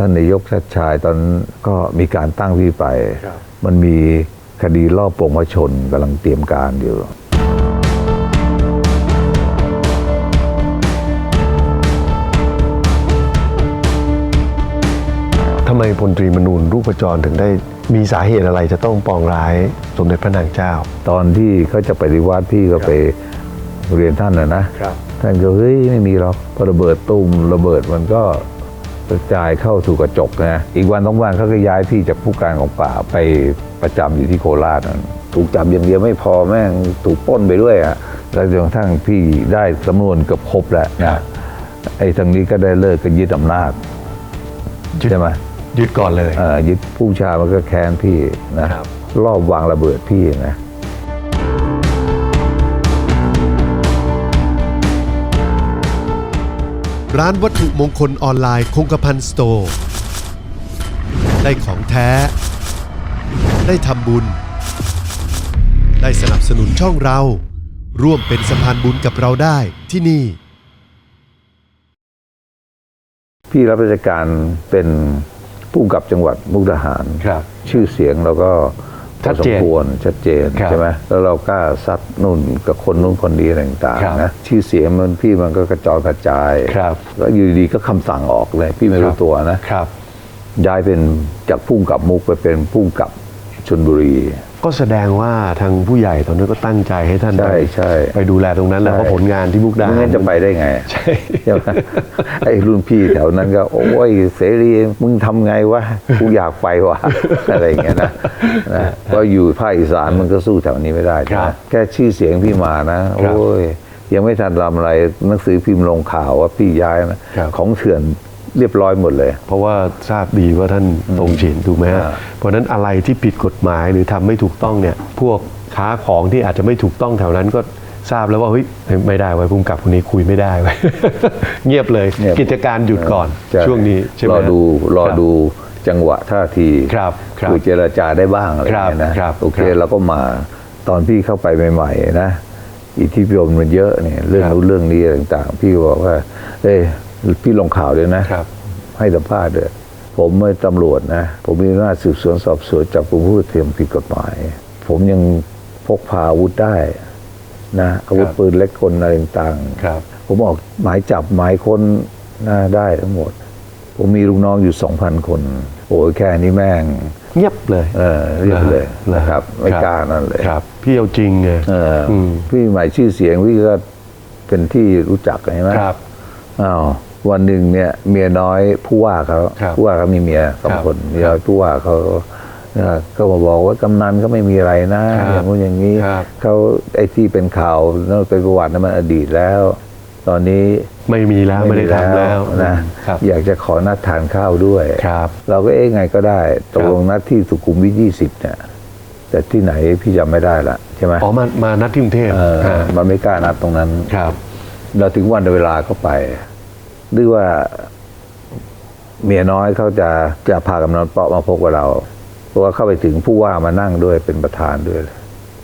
ท่านนายกชัดชายตอนนั้นก็มีการตั้งพี่ไปครับมันมีคดีรอบปวงพระชนกำลังเตรียมการอยู่ ทำไมพลตรีมนูนรูปจรถึงได้มีสาเหตุอะไรจะต้องปองร้ายสมเด็จพระนางเจ้า ตอนที่เขาจะปฏิวัติพี่ก็ไปเรียนท่านนะนะครับท่านก็เฮ้ยไม่มีหรอกพอระเบิดตุ้มระเบิดมันก็ กระจายเข้าสู่กระจกนะอีกวันสองวันเขาก็ย้ายพี่จากผู้การของป่าไปประจำอยู่ที่โคราชนั่นถูกจับอย่างเดียวไม่พอแม่งถูกปล้นไปด้วยอะแล้วจนกระทั่งพี่ได้สำนวนเกือบครบแล้วครันะบไอ้ทางนี้ก็ได้เลิกกันยึดอำนาจใช่ไหมยึดก่อนเลยเอ่อยึดผู้ชายมันก็แค้นพี่นะครับรอบวางระเบิดพี่นะ ร้านวัตถุมงคลออนไลน์คงกระพันสโตร์ได้ของแท้ ได้ทำบุญ ได้สนับสนุนช่องเรา ร่วมเป็นสะพานบุญกับเราได้ที่นี่ พี่รับราชการเป็นผู้กำกับจังหวัดมุกดาหาร ครับ ชื่อเสียงเราก็พ ชัอดสเจมนควรชัดเจนครับใช่ไหมแล้วเรากล้าซัดนุ่นกับคนนู้นคนนี้อะไรต่างครับๆนะชื่อเสียงมันพี่มันก็กระจอยกระจายครับแล้วอยู่ดีๆก็คำสั่งออกเลย พี่ไม่รู้ตัวนะครับ ย้ายเป็นจากผู้กำกับมุกไปเป็นผู้กำกับชนบุรี ก็แสดงว่าทางผู้ใหญ่ตอนนั้นก็ตั้งใจให้ท่านใช่ไปใช่ไปดูแลตรงนั้นแหละใช่ เพราะผลงานที่มุกดาหารไม่งั้นจะไปได้ไงใช่ ใช่ไหมไอ้รุ่นพี่แถวนั้นก็ โอ้ยเสรีมึงทำไงวะกูอยากไปวะ อะไรอย่างเงี้ยนะนะเพราะอยู่ภาคอีสานมันก็สู้แถวนี้ไม่ได้ใช่ไหมครับแค่ชื่อเสียงพี่มานะ ครับโอ้ยยังไม่ทันทำอะไรหนังสือพิมพ์ลงข่าวว่าพี่ย้ายนะครับ ของเถื่อน เรียบร้อยหมดเลย เพราะว่าทราบดีว่าท่านตรงฉินถูกไหมฮะอ่าเพราะฉะนั้นอะไรที่ผิดกฎหมายหรือทำไม่ถูกต้องเนี่ยพวกค้าของที่อาจจะไม่ถูกต้องแถวนั้นก็ทราบแล้วว่าเฮ้ยไม่ได้ไว้ยภูมิกับคนนี้คุยไม่ได้ไว้ยเงียบเลยเงียบกิจการหยุดก่อนใช่ช่วงนี้ใช่ไหมรอฮะดูรอคบดูจังหวะท่าทีครับครับคุยเจรจาได้บ้างอะไรอย่างเงี้ยนะครับโอเคครับเราก็มาตอนพี่เข้าไปใหม่ๆนะอิทธิพลมันเยอะเนี่ยเรื่องครับนู้นเรื่องนี้อะไรต่างๆ พี่ก็บอกว่า เอ้ย พี่ลงข่าวด้วยนะ ครับ ให้สัมภาษณ์ด้วยผมไม่ตำรวจนะ ผมมีหน้าจสืบสวนสอบสวนจับกลุ่มผู้เทียมผิดกฎหมาย ผมยังพกพาอาวุธได้นะอาวุธครับปืนเล็กกลอะไรต่างๆครับ ผมออกหมายจับหมายค้นหน้าได้ทั้งหมด ผมมีลูกน้องอยู่สองพันคน โอ้ยแค่นี้แม่ง เงียบเลย เออเรียบเลยหอนะครับ ไม่กล้านั่นเลย ครับ พี่เอาจริงไงเอออมพี่หมายชื่อเสียงพี่ก็เป็นที่รู้จักใช่ไหมครับอ้าว วันหนึ่งเนี่ยเมียน้อยผู้ว่าเขาครับผู้ว่าเขามีเมียสองครับคนเมียน้อยผู้ว่าเขาเอ่อก็มาบอกว่ากำนันก็ไม่มีอะไรนะครับอย่างนู้นอย่างนี้ครับเขาไอ้ที่เป็นข่าวนั่นเป็นประวัตินั้นมันอดีตแล้ว ตอนนี้ไม่มีแล้วไม่ได้ทำแล้วนะครับอยากจะขอนัดทานข้าวด้วยครับ เราก็เอ๊ะไงก็ได้ตกลงนัดที่สุขุมวิทยี่สิบเนี่ยแต่ที่ไหนพี่จำไม่ได้ละใช่ไหมอ๋อมามานัดที่กรุงเทพเอออ่ามันไม่กล้านัดตรงนั้นครับ เราถึงวันเวลาก็ไป หรือว่าเมียน้อยเขาจะจะพากำนันเปาะมาพบกับเราเพราะว่าเข้าไปถึงผู้ว่ามานั่งด้วยเป็นประธานด้วยเลย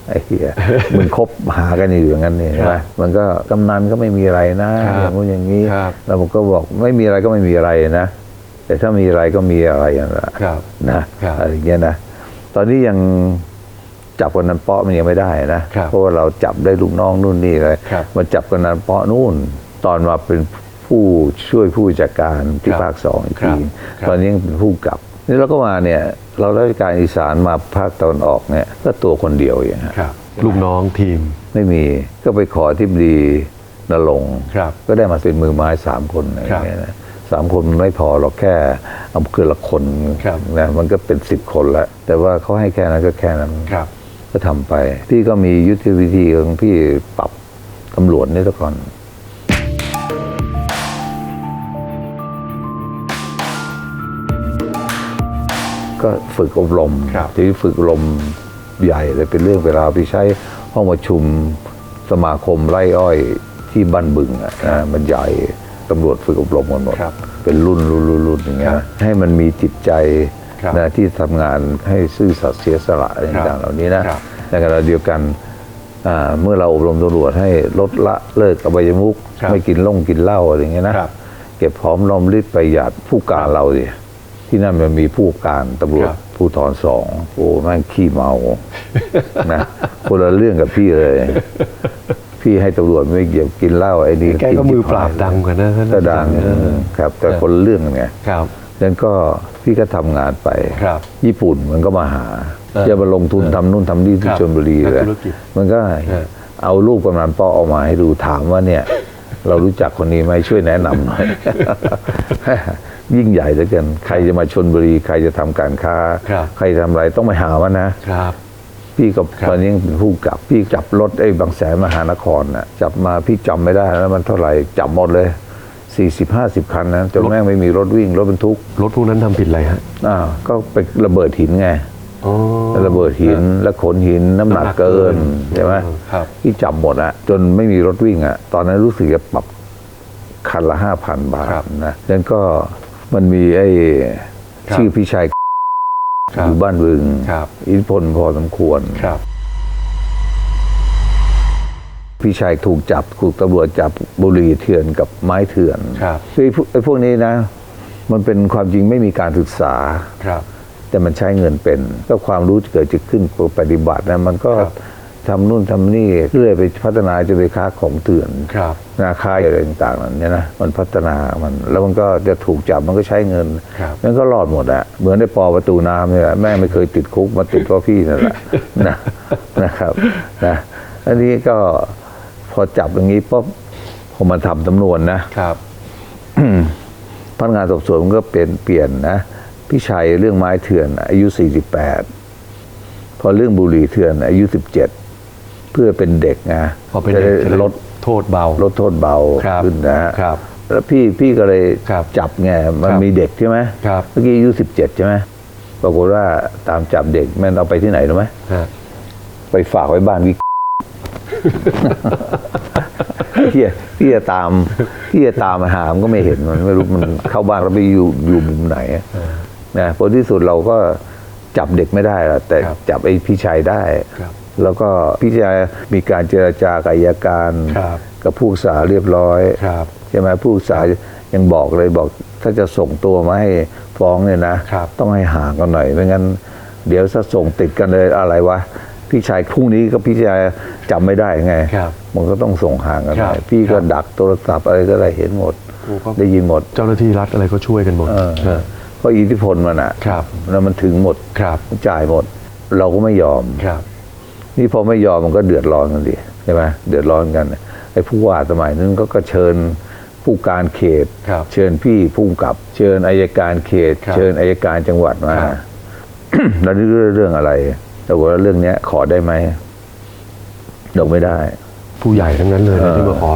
ไอ้เหี้ยมึงคบหากันอยู่อย่างนั้นเนี่ยใช่ไหมมันก็กำนันก็ไม่มีอะไรนะครับอย่างนู้นอย่างนี้ครับแล้วผมก็บอกไม่มีอะไรก็ไม่มีอะไรนะแต่ถ้ามีอะไรก็มีอะไรอย่างละครับนะครับอะไรอย่างเงี้ยนะตอนนี้ยังจับกันนันเปาะมันยังไม่ได้นะครับเพราะว่าเราจับได้ลูกน้องนู่นนี่เลยครับมาจับกันนันเปาะนู่น ตอนมาเป็น ผู้ช่วยผู้จัดการที่ครับภาคสองอีกครัทีบครับตอนนี้ยังเป็นผู้กำกับนี่เราก็มาเนี่ยเราราชการอีสานมาภาคตะวันออกเนี่ยก็ตัวคนเดียวอย่างเงี้ยครับลูกน้องทีมไม่มีก็ไปขอที่ดีนรงค์ครับก็ได้มาเป็นมือไม้สามคนอะไรอย่างเงี้ยนะสามคนมันไม่พอหรอกแค่อำเภอละคนครับนะมันก็เป็นสิบคนแล้วแต่ว่าเขาให้แค่นั้นก็แค่นั้นครับก็ทำไป พี่ก็มียุทธวิธีของพี่ปรับตำรวจนี่ตะก่อน ก็ฝึกอบรมครับ ที่ฝึกอบรมใหญ่เลยเป็นเรื่องเวลาวพี่ใช้ห้องประชุมสมาคมไร่อ้อยที่บ้านบึงอะนะมันใหญ่ตำรวจฝึกอบรมกันหมด ครับเป็นรุ่นรุ่นรุ่นรุ่นอย่างเงี้ยครับให้มันมีจิตใจครับนะที่ทำงานให้ซื่อสัตย์เสียสละอะไรครับต่างๆเหล่านี้นะครับ ในขณะเดียวกันอ่าเมื่อเราอบรมตำรวจให้ลดละเลิกอบายมุกครับไม่กินเหล่งกินเหล้าอะไรอย่างเงี้ยนะครับ เก็บหอมรอมริบประหยัดผู้การเราดิ ที่นั่นมันมีผู้การตำรวจครับภูธรสองโอ้แม่งขี้เมานะคนละเรื่องกับพี่เลย พี่ให้ตำรวจไม่เกี่ยวกินเหล้าไอ้นี่แกก็มือปราบดังกว่านะก็ดังเออครับ แต่คนละเรื่องกันไง ครับ นั้นก็พี่ก็ทำงานไป ครับญี่ปุ่นมันก็มาหาเออจะมาลงทุนทำนู่นทำนี่ที่ครับชลบุรีนักเลยธุรกิจมันก็เออ เอารูปกำนันป้อออกมาให้ดูถามว่าเนี่ย เรารู้จักคนนี้ไหมช่วยแนะนำหน่อย ยิ่งใหญ่เหลือเกินใครจะมาชนบุรีใครจะทำการค้าครับใครทำอะไรต้องไปหาว่านะครับพี่ก็ครับตอนนี้เป็นผู้กับพี่จับรถไอ้บางแสนมหานครน่ะจับมาพี่จำไม่ได้แล้วมันเท่าไหร่จับหมดเลยสี่สิบห้าสิบคันนะจนแม่งไม่มีรถวิ่งรถบรรทุก รถพวกนั้นทำผิดอะไรฮะอ้าวก็ไประเบิดหินไงอ๋อระเบิดหินแล้วขนหินน้ำหนักเกินใช่ไหมครับที่จับหมดอะจนไม่มีรถวิ่งอะตอนนั้นรู้สึกจะปรับคันละห้าพันบาทครับนะแล้วก็ มันมีไอ้ครับชื่อพี่ชายครับอยู่บ้านบึง ครับ อิทธิพลพอสมควร ครับ พี่ชายถูกจับถูกตำรวจจับบุหรี่เถื่อนกับไม้เถื่อนครับคือไอ้พวกไอ้พวกนี้นะ มันเป็นความจริงไม่มีการศึกษา ครับ แต่มันใช้เงินเป็น ก็ความรู้เกิดจะขึ้นปฏิบัตินะมันก็ครับ ทำนู่นทำนี่เรื่อยไปพัฒนาจะไปค้าของเถื่อนครับนาคายอะไรต่างๆนั้นเนี่ยนะมันพัฒนามันแล้วมันก็จะถูกจับมันก็ใช้เงินครับมันก็รอดหมดอะเหมือนได้ปอประตูน้ำเนี่ยแหละแม่ไม่เคยติดคุกมาติดเพราะพี่นั่นแหละนะนะครับนะอันนี้ก็พอจับอย่างนี้ปุ๊บพอมาทำตำนวนนะครับพนักงานสอบสวนมันก็เปลี่ยนเปลี่ยนนะพี่ชัยเรื่องไม้เถื่อนอายุ 48 พอเรื่องบุหรี่เถื่อนอายุ 17 เพื่อเป็นเด็กไงพอเป็นจะเด็ได้กจะได้ลดโทษเบา ลดโทษเบาครับขึ้นนะฮะครับแล้วพี่พี่ก็เลยครับจับไงมันครับมีเด็กใช่ไหมครับเมื่อกี้อายุ17ใช่ไหมปรากฏว่าตามจับเด็กแม่นเอาไปที่ไหนรู้ไหมฮะไปฝากไว้บ้านวิพี่จะพี่จะตามพี่จะตามมาหามันก็ไม่เห็นมันไม่รู้มันเข้าบ้านแล้วไปอยู่อยู่มุมไหนนะผลที่สุดเราก็จับเด็กไม่ได้ละแต่ครับจับไอ้พี่ชายได้ครับ แล้วก็พี่ชายมีการเจรจากับอัยการครับกับผู้ศึกษาเรียบร้อยครับใช่ไหมผู้ศึกษายังบอกเลยบอกถ้าจะส่งตัวมาให้ฟ้องเนี่ยนะครับต้องให้ห่างกันหน่อยไม่งั้น เดี๋ยวถ้าส่งติดกันเลยอะไรวะพี่ชายพรุ่งนี้ก็พี่ชายจำไม่ได้ไงครับมันก็ต้องส่งห่างกันหน่อยครับพี่ก็ครับดักโทรศัพท์อะไรก็ได้เห็นหมดโอ้ก็ได้ยินหมด เจ้าหน้าที่รัฐอะไรก็ช่วยกันหมดเออเออเพราะอิทธิพลมันอะครับแล้วมันถึงหมดครับจ่ายหมด เราก็ไม่ยอมครับ นี่พอไม่ยอมมันก็เดือดร้อนกันดิใช่ไหมเดือดร้อนกันไอ้ผู้ว่าสมัยนั้นก็ก็เชิญผู้การเขตครับเชิญพี่ผู้กำกับ เชิญอายการเขตครับเชิญอายการจังหวัดมาครับแล้วนี่เรื่องอะไรแต่ว่าเรื่องเนี้ย ขอได้ไหมดอกไม่ได้ ผู้ใหญ่ทั้งนั้นเลยนะที่มาขอ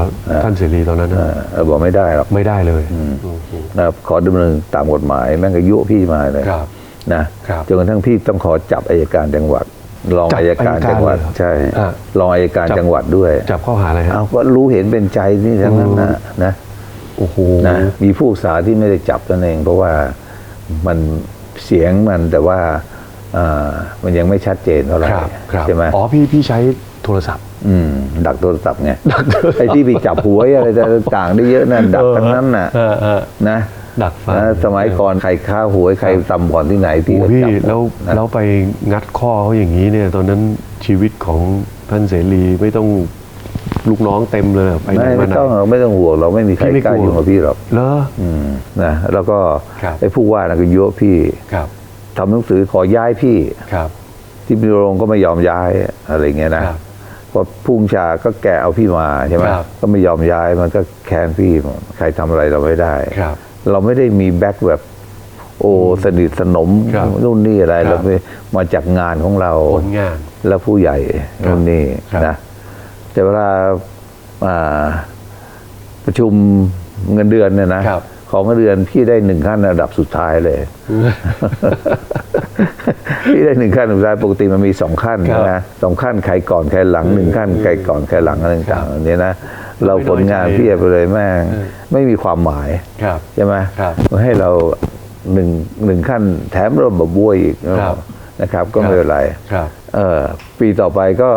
ท่านเสรีตอนนั้นเอนะอเออบอกไม่ได้หรอกไม่ได้เลยนะครับขอดำเนินตามกฎหมาย แม่งก็ยุพี่มาเลยครับนะครับจนกระทั่งพี่ต้องขอจับอายการจังหวัด รองจับอายการจังหวัดอัยการเลยเหรอใช่อะรองอายการจับจังหวัดด้วยจับข้อหาอะไรฮะเอาก็รู้เห็นเป็นใจนี่ทั้งนั้นนะนะโอ้โหนะมีผู้ศึกษาที่ไม่ได้จับตัวเอง เพราะว่ามันเสียงมันแต่ว่าอ่ามันยังไม่ชัดเจนเท่าไหร่ครับครับใช่ไหมอ๋อพี่พี่ใช้โทรศัพท์ อืม ดักโทรศัพท์ไงไอ้ที่ไปจับหวยอะไรต่างๆได้เยอะนั่นดักทั้งนั้นน่ะเออเออนะ ดักฟังนะสมัยก่อนใครค้าหวยใครตำบ่อนที่ไหนโอ้พี่ก็พี่จับหมดแล้วนะแล้วไปงัดข้อเขาอย่างนี้เนี่ยตอนนั้นชีวิตของท่านเสรีไม่ต้องลูกน้องเต็มเลยไปไหนไม่มาไม่ไหน ต้องเราไม่ต้องห่วงเราไม่มีใครพี่ไม่กล้ากลัวยุ่งกับพี่หรอกเหรอ อืมนะแล้วก็ครับ ไอ้ผู้ว่านะก็ยั่วพี่ครับทำหนังสือขอย้ายพี่ ครับ ที่พิโรงก็ไม่ยอมย้ายอะไรเงี้ยนะครับพอพุ่งชาก็แกเอาพี่มาใช่ไหมครับ ก็ไม่ยอมย้ายมันก็แค้นพี่หมดใครทำอะไรเราไม่ได้ ครับ เราไม่ได้มีแบ็คแบบ โอ้สนิทสนมครับนู่นนี่อะไรครับเราไม่มาจากงานของเราผลงานแล้วผู้ใหญ่ครับนู่นนี่ครับ นะแต่เวลาอ่าประชุมเงินเดือนเนี่ยนะครับ ของเงินเดือนพี่ได้หนึ่งขั้นระดับสุดท้ายเลย พี่ได้หนึ่งขั้นสุดท้ายปกติมันมีสองขั้นครับ นะสองขั้นใครก่อนใครหลังหนึ่งขั้นใครก่อนใครหลังอะไรต่างๆอันนี้นะ เราไม่น้อยผลงานใจพี่ไปเลยแม่งเออไม่มีความหมายครับใช่ไหมครับให้เราหนึ่งหนึ่งขั้นแถมเราบบวยอีกครับนะครับ ก็ไม่เป็นไรครับเออปีต่อไปก็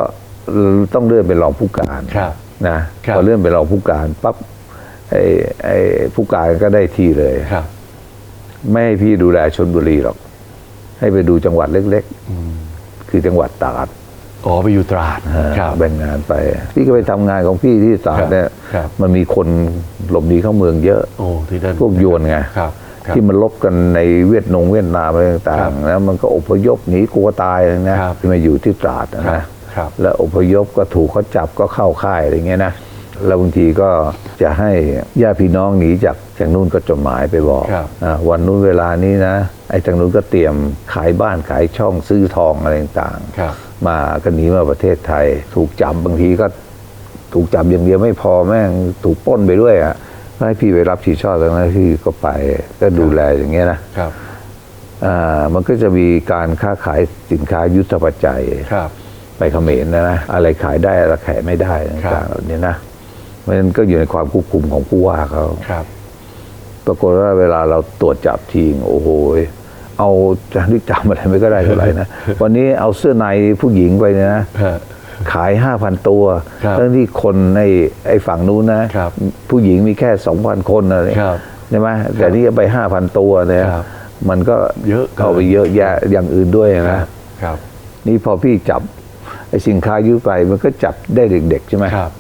ต้องเลื่อนเป็นรองผู้การครับนะครับพอเลื่อนเป็นรองผู้การปั๊บไอ้ไอ้ผู้การก็ได้ทีเลยครับไม่ให้พี่ดูแลชนบุรีหรอก ให้ไปดูจังหวัดเล็ก ๆ คือจังหวัดตราด อ๋อไปอยู่ตราดครับแบ่งงานไป พี่ก็ไปทำงานของพี่ที่ตราดเนี่ยครับมันมีคนหลบหนีเข้าเมืองเยอะโอ้ที่นั่นพวกโยวนไงครับครับที่มันลบกันในเวียดนงเวียดนามอะไรต่างๆแล้วมันก็อพยพหนีกลัวตายเลยนะครับที่มาอยู่ที่ตราดนะครันะบครับแล้วอพยพก็ถูกเขาจับก็เข้าค่ายอะไรเงี้ยนะแล้วบางทีก็จะให้ญาติพี่น้องหนีจาก จากนู่นก็จดหมายไปบอกครับอ่าวันนู้นเวลานี้นะ ไอ้ทางนู้นก็เตรียมขายบ้านขายช่องซื้อทองอะไรต่างๆครับมาก็หนีมาประเทศไทย ถูกจับบางทีก็ถูกจับอย่างเดียวไม่พอแม่งถูกปล้นไปด้วยอะก็ให้พี่ไปรับผิดชอบตรงนั้นพี่ก็ไปก็ดูแลอย่างเงี้ยนะครับอ่ามันก็จะมีการค้าขายสินค้ายุทธปัจจัยครับไปเขมรนะนะอะไรขายได้อะไรขายไม่ได้ต่างๆเหล่านี้นะมันก็อยู่ในความควบคุมของผู้ว่าเขาครับ ปรากฏว่าเวลาเราตรวจจับทีงโอ้โหเอาจารึกจำอะไรไม่ก็ได้เท่าไหร่นะวันนี้เอาเสื้อในผู้หญิงไปเนี่ยนะฮะขายห้าพันตัวครับทั้งที่คนในไอ้ฝั่งนู้นนะครับผู้หญิงมีแค่สองพันคนอะไรครับใช่ไหมแต่นี่ไปห้าพันตัวเนี่ยครับมันก็เยอะเข้าไปเยอะแยะอย่างอื่นด้วยครันะบครับนี่พอพี่จับไอ้สินค้ายุไปมันก็จับได้เด็กๆใช่ไหมครับ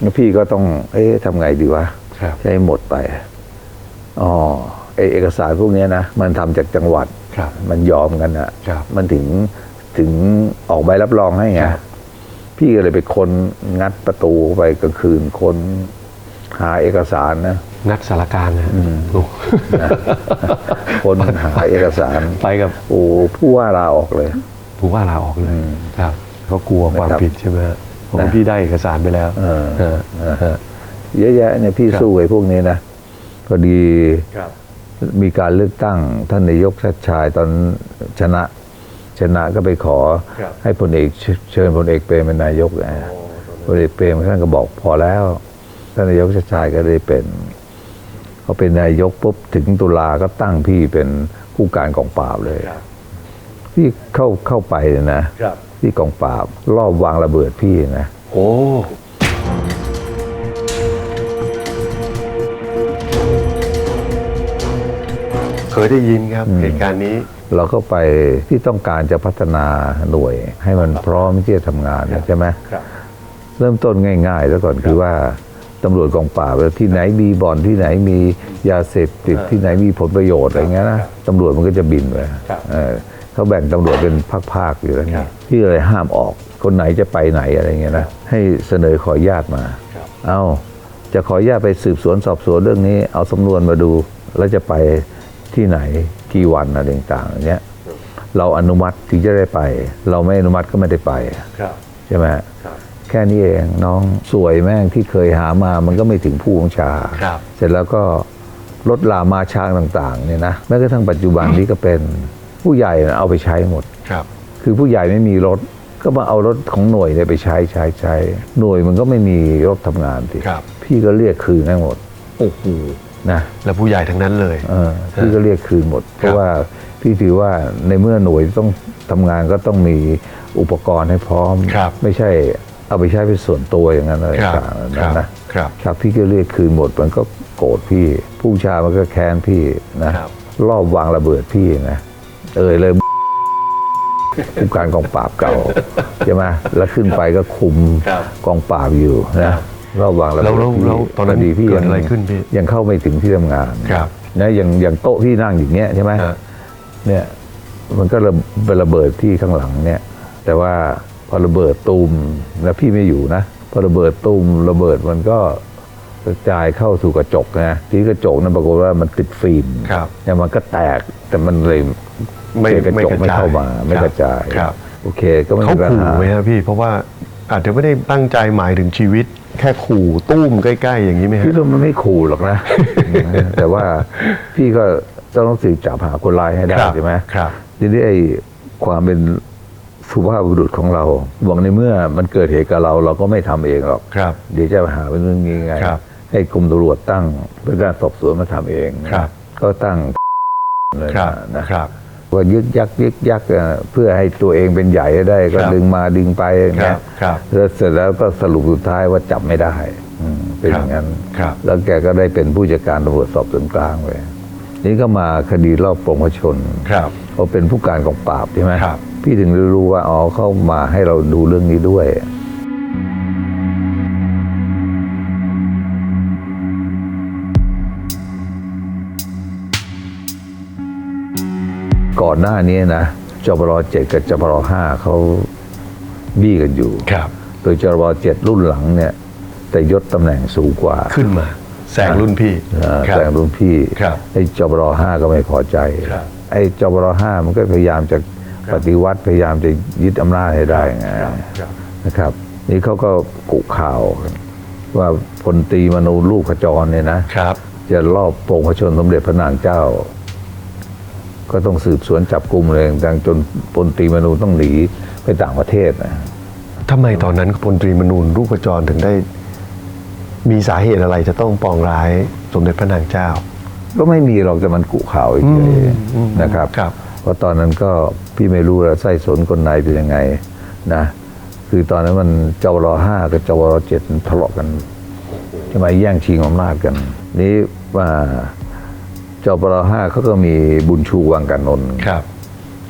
แล้วพี่ก็ต้อง เอ๊ะทำไงดีวะครับใช้หมดไป อ๋อไอเอกสารพวกเนี้ยนะมันทำจากจังหวัดครับมันยอมกันนะครับมันถึงถึงออกใบรับรองให้ไงครับพี่ก็เลยไปคนงัดประตูไปกลางคืนคนหาเอกสารนะงัดสารกลารนะโอ้คนหาเอกสารไปกับโอ้ผู้ว่าลาออกเลย ผู้ว่าลาออกเลยครับเขากลัวความนะครับผิดใช่ไหมฮะเพราะนะพี่ได้เอกสารไปแล้วเออฮะนะฮะเยอะแยะเนี่ยพี่ครับสู้ไอ้พวกนี้นะ พอดีครับมีการเลือกตั้งท่านนายกชัดชายตอนชนะชนะก็ไปขอครับให้พลเอกเชเชิญพลเอกเปรมเป็นนายกนะพลเอกเปรมท่านก็บอกพอแล้วท่านนายกชัดชายก็เลยเป็นเขาเป็นนายกปุ๊บถึงตุลาก็ตั้งพี่เป็นผู้การกองปราบเลยครับพี่เข้าเข้าไปเนี่ยนะครับที่กองปราบรอบวางระเบิดพี่นะโอ้ เคยได้ยินครับ เหตุการณ์นี้ เราก็ไปที่ต้องการจะพัฒนาหน่วย ให้มันพร้อมที่จะทำงานนะใช่ไหมครับเริ่มต้นง่ายๆแล้วก่อนคือว่าตำรวจกองปราบที่ไหนมีบ่อนที่ไหนมียาเสพติดที่ไหนมีผลประโยชน์อะไรเงี้ยนะตำรวจมันก็จะบินไปครับเออเขาแบ่งตำรวจเป็นภาคๆอยู่แล้วไงครับที่เลยห้ามออกคนไหนจะไปไหนอะไรเงี้ยนะให้เสนอขออนุญาตมาครับเอาจะขออนุญาตไปสืบสวนสอบสวนเรื่องนี้ เอาสำนวนมาดูแล้วจะไป ที่ไหนกี่วันอะไรต่างๆอย่างเงี้ยเราอนุมัติถึงจะได้ไป เราไม่อนุมัติก็ไม่ได้ไปครับใช่ไหมครับแค่นี้เองน้องสวยแม่งที่เคยหามามันก็ไม่ถึงผู้บังชาครับเสร็จแล้วก็รถลามาช้างต่างๆเนี่ยนะแม้กระทั่งปัจจุบันนี้ก็เป็นผู้ใหญ่น่ะเอาไปใช้หมดครับ คือผู้ใหญ่ไม่มีรถก็มาเอารถของหน่วยเนี่ยไปใช้ใช้ใช้หน่วยมันก็ไม่มีรถทำงานทีครับพี่ก็เรียกคืนให้หมดโอ้โห นะแล้วผู้ใหญ่ทั้งนั้นเลย เออพี่ก็เรียกคืนหมด เพราะว่าพี่ถือว่าในเมื่อหน่วยต้องทำงานก็ต้องมีอุปกรณ์ให้พร้อม ครับไม่ใช่เอาไปใช้เป็นส่วนตัวอย่างนั้นอะไรครับต่างๆคนะรับนะครับครับพี่ก็เรียกคืนหมดมันก็โกรธพี่ ผู้ชายมันก็แค้นพี่นะครับ รอบวางระเบิดพี่นะเอ่ยเลย ผู้การกองปราบเก่าใช่ไหมแล้วขึ้นไปก็คุมครับกองปราบอยู่นะ รอบวางระเบิดแล้วแล้วพี่แล้วตอนนั้นพดีพี่เกิดยังอะไรขึ้นพี่ยังเข้าไม่ถึงที่ทำงานครับนะอย่างอย่างโต๊ะพี่นั่งอย่างเงี้ยใช่ไหมฮะ เนี่ยมันก็ระไประเบิดที่ข้างหลังเนี่ย แต่ว่าพอระเบิดตูมแล้วพี่ไม่อยู่นะพอระเบิดตูมระเบิดมันก็กระจายเข้าสู่กระจกนะที่กระจกนั้นปรากฏว่ามันติดฟิล์มครับเนี่ยมันก็แตกแต่มันเลยไม่เศษกระจกไม่ไม่กระจายเข้ามา ไม่ครับกระจายครับ โอเคก็ไม่เขามีปัญขู่หา ไหมครับพี่เพราะว่า อาจจะไม่ได้ตั้งใจหมายถึงชีวิต แค่ขู่ตุ้มใกล้ ๆ อย่างนี้ไหมฮะพี่ว่ามันไม่ขู่หรอกนะ แต่ว่าพี่ก็ต้องสืบจับหาคนร้ายให้ได้ครับใช่ไหมครับทีนี้ไอ้ความเป็นสุภาพบุรุษของเราบอกในเมื่อมันเกิดเหตุกับเราเราก็ไม่ทำเองหรอกครับ เดี๋ยวจะหาเป็นเรื่องนี้ไงครับให้กรมตำรวจตั้งเป็นการสอบสวนมาทำเอง ครับ ก็ตั้งเลยครับนะครับ ว่ายึกยักยึกยักอะเพื่อให้ตัวเองเป็นใหญ่ได้ ก็ครับดึงมาดึงไปอย่างครัเงี้บยครับแล้วเสร็จแล้วก็สรุปสุดท้ายว่าจับไม่ได้อืมเป็นอย่างนั้นครับแล้วแกก็ได้เป็นผู้จัดการตำรวจสอบสวนกลางไปนี่ก็มาคดีรอบปรงพระชนครับเขาเป็นผู้การกองปราบใช่ไหมครับพี่ถึงได้รู้ว่าอ๋อเขามาให้เราดูเรื่องนี้ด้วย ก่อนหน้านี้นะจบรเจ็ดกับจบรห้าเขาบี้กันอยู่ ครับ โดยจบรเจ็ดรุ่นหลังเนี่ย แต่ยศตำแหน่งสูงกว่าขึ้นมาแซงรุ่นพี่เอ่อครับแต่งรุ่นพี่ครับไอ้จบรห้าก็ไม่พอใจ ครับ ไอ้จบรห้ามันก็พยายามจะปฏิวัติพยายามจะยึดอำนาจให้ได้ไง ครับครับนะครับนี่เขาก็กุข่าวกันว่าพลตรีมนูลูกขจรเนี่ยนะครับ จะรอบโปรงพระชนสมเด็จพระนางเจ้า ก็ต้องสืบสวนจับกลุ่มเลยต่างๆจนพลตรีมนูต้องหนีไปต่างประเทศนะทำไมตอนนั้นพลตรีมนูนรูปจรถึงได้ มีสาเหตุอะไรจะต้องปองร้ายสมเด็จพระนางเจ้า ก็ไม่มีหรอกแต่มันกุข่าวเฉอืยมอืมๆนะครับครับเพราะตอนนั้นก็พี่ไม่รู้ละไส้สนคนในเป็นยังไงนะคือตอนนั้นมันเจ้ารอห้ากับเจ้ารอเจ็ดมันทะเลาะกันใช่ไหมแย่งชิงอำนาจกัน นี้ว่าเจ้ารอห้าเขาก็มีบุญชูวังกันนนท์ครับ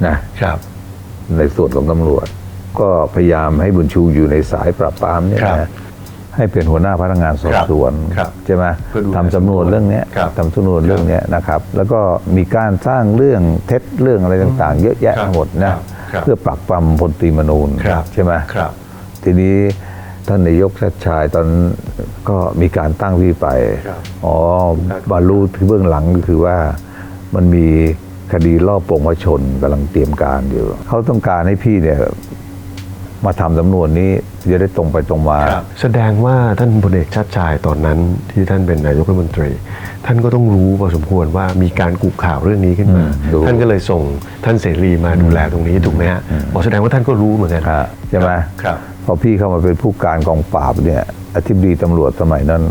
นะครับ ในส่วนของตำรวจ ก็พยายามให้บุญชูอยู่ในสายปราบปรามเนี่ยครับนะให้เป็นหัวหน้าพนักงานสอบสวนครับใช่ไหมเพื่อดูแลทำสำนวนเรื่องเนี้ยครับทำสำนวนเรื่องเนี้ยนะครับ แล้วก็มีการสร้างเรื่องเท็จเรื่องอะไรต่าง ๆ เยอะแยะครับหมดครันะบครับเพื่อปรักปรำพลตรีมนูนครับใช่ไหมครับทีนี้ ท่านนายกชัดชายตอนนั้นก็มีการตั้งพี่ไปครับอ๋อครับบารู้ที่เบื้องหลังก็คือว่ามันมีคดีรอบโปรงพระชนกำลังเตรียมการอยู่ เขาต้องการให้พี่เนี่ยมาทำสำนวนนี้จะได้ตรงไปตรงมา แสดงว่าท่านพลเอกชาติชายตอนนั้นที่ท่านเป็นนายกรัฐมนตรี ท่านก็ต้องรู้พอสมควรว่ามีการกุข่าวเรื่องนี้ขึ้นมาอืมรู้ท่านก็เลยส่งท่านเสรีมาดูแลตรงนี้ถูกไหมฮะบอกแสดงว่าท่านก็รู้เหมือนกันฮะใช่ไหมครับ พอพี่เข้ามาเป็นผู้การกองปราบเนี่ยอธิบดีตำรวจสมัยนั้น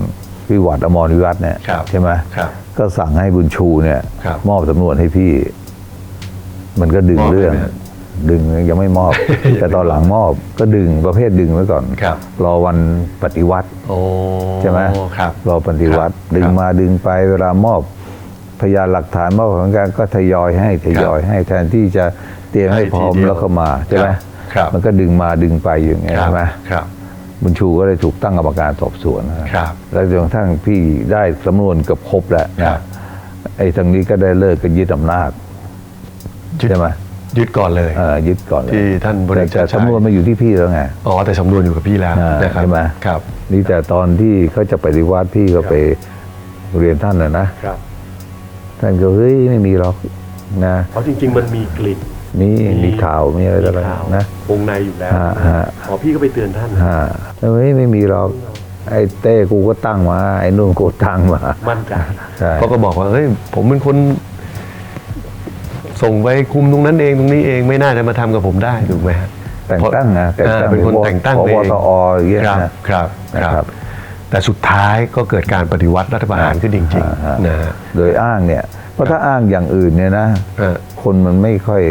วิวัฒน์อมรวิวัฒน์เนี่ยครับใช่ไหมครับก็สั่งให้บุญชูเนี่ยครับมอบสำนวนให้พี่ มันก็ดึงมอบเรื่องใช่ไหมฮะดึงยังไม่มอบ แต่ตอนหลังมอบก็ดึงประเภทดึงไว้ก่อนครับรอวันปฏิวัติโอ้ใช่ไหมครับรอปฏิวัติครับดึงมาดึงไปเวลามอบพยานหลักฐานมอบของการก็ทยอยให้ทยอยให้แทนที่จะเตรียมให้พร้อมให้ทีเดียวแล้วก็มาใช่ไหม ครับ มันก็ดึงมาดึงไปอย่างเงี้ยครับใช่ไหมครับ บุญชูก็เลยถูกตั้งกรรมการสอบสวนนะครับ แล้วจนกระทั่งพี่ได้สำนวนเกือบครบแล้วครันะบไอ้ทางนี้ก็ได้เลิกกันยึดอำนาจยึดใช่ไหมยึดก่อนเลยเออยึดก่อนเลยที่ท่านบริแต่จาคแต่สำนวนมาอยู่ที่พี่แล้วไงอ๋อแต่สำนวนอยู่กับพี่แล้วอ่านะครับใช่ไหมครับ นี่แต่ตอนที่เขาจะปฏิวัติพี่ก็ไปเรียนท่านนะนะครับท่านก็เฮ้ยไม่มีหรอกนะเพราะจริง ๆ มันมีกลิ่น มีมีมีข่าวมีอะไรต่ออะไรข่าวนะ วงในอยู่แล้วฮะฮะ อ๋อพี่ก็ไปเตือนท่าน ฮะเฮ้ยไม่มีหรอกไอ้เต้กูก็ตั้งมา ไอ้นุ่นกูตั้งมามั่นใจใช่เขาก็บอกว่าเฮ้ยผมเป็นคน ส่งไปคุมตรงนั้นเองตรงนี้เองไม่น่าจะมาทำกับผมได้ถูกไหมฮะแต่งตั้งนะแต่งตั้งอ่าเป็นคนแต่งตั้งพเอบงตออย่างเงี้ยครับนะครับคนะครัรับ บ แต่สุดท้ายก็เกิดการปฏิวัติรัฐประหารขึ้นจริงอ่าๆนะฮะ โดยอ้างเนี่ยเพ ราะถ้าอ้างอย่างอื่นเนี่ยนะเออ คนมันไม่ค่อย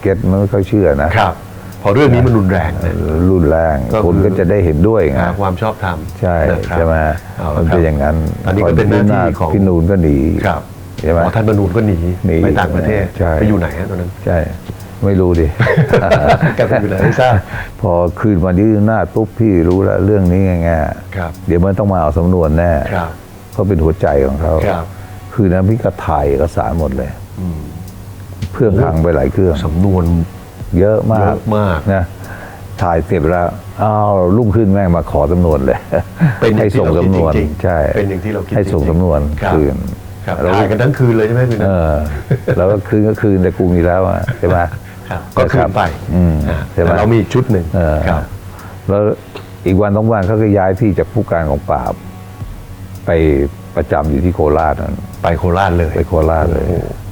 เก็ตมันไม่ค่อยเชื่อนะครับ พอเรื่องนี้มันรุนแรงนะ รุนแรงก็คือ คนก็จะได้เห็นด้วยไงหาความชอบธรรมใช่นะครับใช่ไหมเอาละมันคเป็รับนอย่างนั้นอันนี้ก็เป็นหน้าที่ของพี่นูนก็หนีครับใช่ไหม อ๋อท่านบรรนูนก็หนีหนีไปต่างประเทศใช่ ไปอยู่ไหนฮะตอนนั้น ใช่ ไม่รู้ดิ แกไปอยู่ไหนไม่ทราบ พอคืนวันที่หน้าจปุ๊บพี่รู้แล้วเรื่องนี้ไงครับเดี๋ยวมันต้องมาเอาสำนวนแน่ครับ เขาเป็นหัวใจของเขาครับ คืนนั้นพี่ก็ถ่ายเอกสารหมดเลยอืมเครื่องขังไปหลายเครื่องสำนวน เยอะมาเยกอะมากนะถ่ายเสร็จแล้วอ้าวรุ่งขึ้นแม่งมาขอสำนวนเลยเป็นอย่างให้ที่ส่งเราคิดสำนวนจริงๆใช่เป็นอย่างที่เราคิดให้ส่งจริงๆสำนวนครับคืนครับแล้วถ่ายกันทั้งคืนเลยใช่ไหมคืนนั้เอนอแล้วก็คืนก็คืนแต่กูมีแล้วอะใช่ไหมครับก็คืนไปอืมอ่าใช่ไหมแต่เรามีอีกชุดหนึ่งเออครับแล้วอีกวันสองวันเขาก็ย้ายพี่จากผู้การของปราบไป ประจำอยู่ที่โคราชนั่นไปโคราชเลย ไปโคราชเลย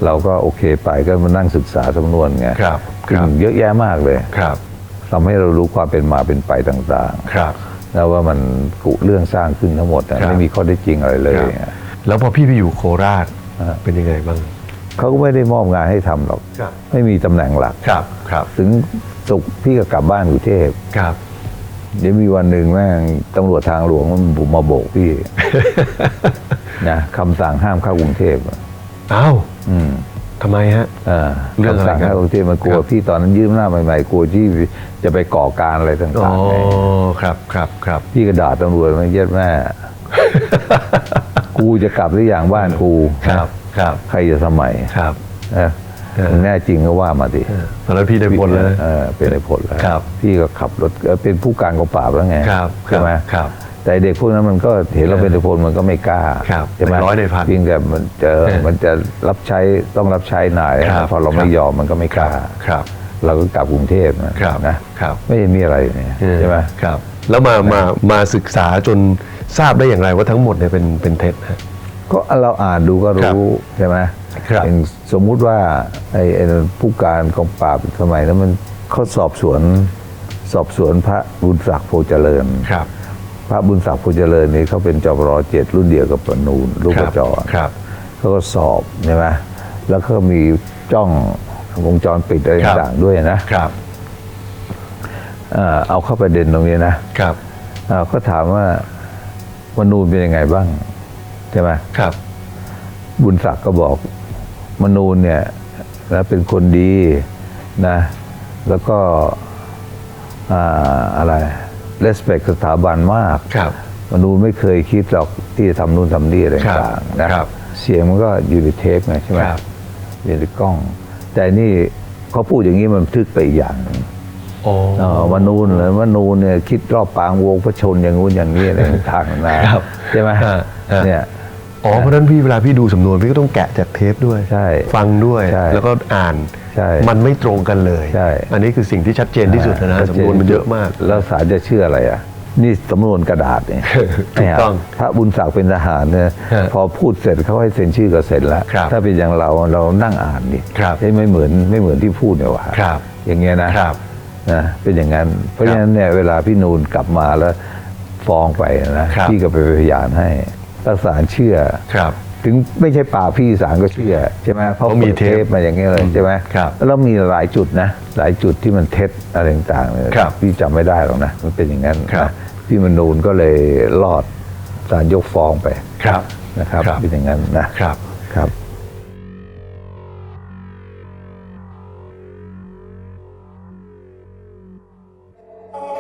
เราก็โอเคไปก็มานั่งศึกษาสำนวนไงครับซึ่งครับเยอะแยะมากเลยครับทำให้เรารู้ความเป็นมาเป็นไปต่างครับๆแล้วว่ามันกุเรื่องสร้างขึ้นทั้งหมดอะครับไม่มีข้อได้จริงอะไรเลยครับแล้วพอพี่ไปอยู่โคราชอ่าเป็นยังไงบ้างเขาก็ไม่ได้มอบงานให้ทำหรอกครับไม่มีตำแหน่งหลักครับครับ ถึงสุกร์พี่ก็กลับบ้านกรุงเทพครับ เดี๋ยวมีวันหนึ่งแม่งตำรวจทางหลวงมันบุกมาโบกพี่ นะคำสั่งห้ามเข้ากรุงเทพอะอ้าวอืมทำไมฮะเออเรื่องอะไรคำสั่งครับให้กรุงเทพมันกลัวครับพี่ตอนนั้นยืมหน้าใหม่ๆกลัวที่จะไปก่อการอะไรต่อ๋อางๆไงครับครับครับพี่ก็ด่าตำรวจมาเย็ดแม่ กูจะกลับหรืออย่างบ้านกูครับ ครับ ใครจะสมัยครับเออเออมึง แน่จริงก็ว่ามาดิตอนนั้นพี่ได้ผลเลยเออเป็นในผลแล้วครับพี่ก็ขับรถเออเป็นผู้การกองปราบแล้วไงครับใช่ไหมครับแต่เด็กพวกนั้นมันก็เห็นเราเป็นในพลมันก็ไม่กล้าครับใช่ไหมในร้อยในพันเพียงแต่มันจะเออมันจะรับใช้ต้องรับใช้นายครับพอเราไม่ครับยอมมันก็ไม่กล้าครับเราก็กลับกรุงเทพนะครับนะครับไม่เห็นมีอะไรเนี่ยใช่ไหมครับ แล้วมามามาศึกษาจนทราบได้อย่างไรว่าทั้งหมดเนี่ยเป็นเป็นเท็จฮะก็เราอ่านดูก็ครับรู้ใช่ไหม ครับอย่างสมมุติว่าไอ้ไอ้ผู้การกองปราบสมัยนั้นมันเขาสอบสวนสอบสวนพระบุญศักดิ์โพเจริญ ครับ พระบุญศักดิ์โพเจริญนี่เขาเป็นจบรเจ็ดรุ่นเดียวกับปนูนลูกกระจอครับเขาก็สอบใช่ไหมแล้วก็มีจ้องวงจรปิดอะไรครับต่างๆด้วยนะครับเอ่อเอาเข้าประเด็นตรงนี้นะครับเอ่อก็ถามว่ามนูนเป็นยังไงบ้างใช่ไหมครับ บุญศักดิ์ก็บอก มนูนเนี่ยนะเป็นคนดีนะแล้วก็อ่าอะไร respect สถาบันมากครับมนูนไม่เคยคิดหรอกที่จะทำนู่นทำนี่อะไรครับต่างๆนะครับเสียงมันก็อยู่ในเทปไงใช่ไหมครับอยู่ในกล้อง แต่นี่เขาพูดอย่างนี้มันทึกไปอีกอย่างหนึ่งโอ้เออมนูนเหรอมนูนเนี่ยคิดรอบปางวงพระชนอย่างงู้นอย่างนี้อะไรต่างๆนะครับใช่ไหมฮะฮะเนี่ย อ๋อเพราะฉะนั้นพี่เวลาพี่ดูสำนวนพี่ก็ต้องแกะจากเทปด้วย ใช่ ฟังด้วย ใช่แล้วก็อ่าน ใช่มันไม่ตรงกันเลย ใช่ อันนี้คือสิ่งที่ชัดเจนที่สุดนะชัดสำเจนวนมันเยอะมาก แล้วศาลจะเชื่ออะไรอะ นี่สำนวนกระดาษเนี่ยถูกต้องพระบุญศักดิ์เป็นทหารเนี่ยฮะพอพูดเสร็จเขาให้เซ็นชื่อก็เสร็จแล้ว ครับถ้าเป็นอย่างเราเรานั่งอ่านนี่ครับเฮ้ยไม่เหมือนไม่เหมือนที่พูดเนี่ยว่ะครับอย่างเงี้ยนะครับนะเป็นอย่างนั้น เพราะฉะนั้นเนี่ยเวลาพี่นูนกลับมาแล้วฟ้องไปนะครับ พี่ก็ไปเป็นพยานให้ ถ้าศาลเชื่อ ครับ ถึงไม่ใช่ป่าพี่ศาลก็เชื่อใช่ไหมเพราะเพราะมีปิดเทปมาอย่างเงี้ยเลยใช่ไหมครับแล้วมีหลายจุดนะ หลายจุดที่มันเท็จอะไรต่างๆเนี่ยครับพี่จำไม่ได้หรอกนะ มันเป็นอย่างนั้นครับ นะพี่มนูนก็เลยรอดศาลยกฟ้องไปครับนะครับครับ เป็นอย่างนั้นนะครับ ครับ